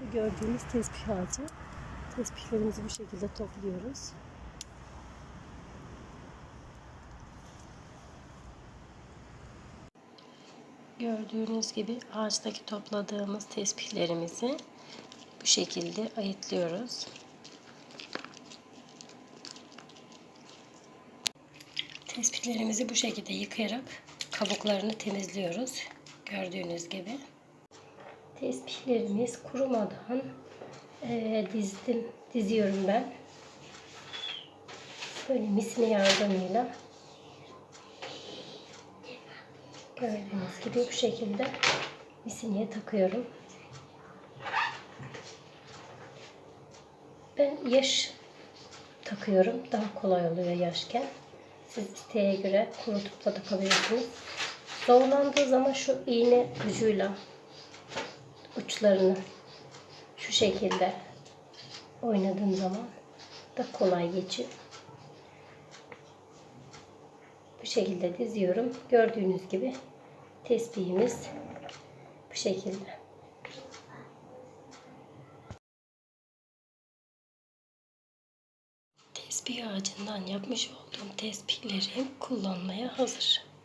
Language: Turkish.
Bu gördüğünüz tespih ağacı. Tespihlerimizi bu şekilde topluyoruz. Gördüğünüz gibi ağaçtaki topladığımız tespihlerimizi bu şekilde ayıtlıyoruz. Tespihlerimizi bu şekilde yıkayarak kabuklarını temizliyoruz. Gördüğünüz gibi. Tespihlerimiz kurumadan eee, dizdim, diziyorum ben. Böyle misine yardımıyla gördüğünüz gibi bu şekilde misineye takıyorum. Ben yaş takıyorum. Daha kolay oluyor yaşken. Siz isteğe göre kurutup da takabilirsiniz. Zorlandığı zaman şu iğne ucuyla uçlarını şu şekilde oynadığım zaman da kolay geçiyor. Bu şekilde diziyorum. Gördüğünüz gibi tespihimiz bu şekilde. Tespih ağacından yapmış olduğum tespihlerim kullanmaya hazır.